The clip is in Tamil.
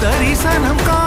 தரிசனம் கா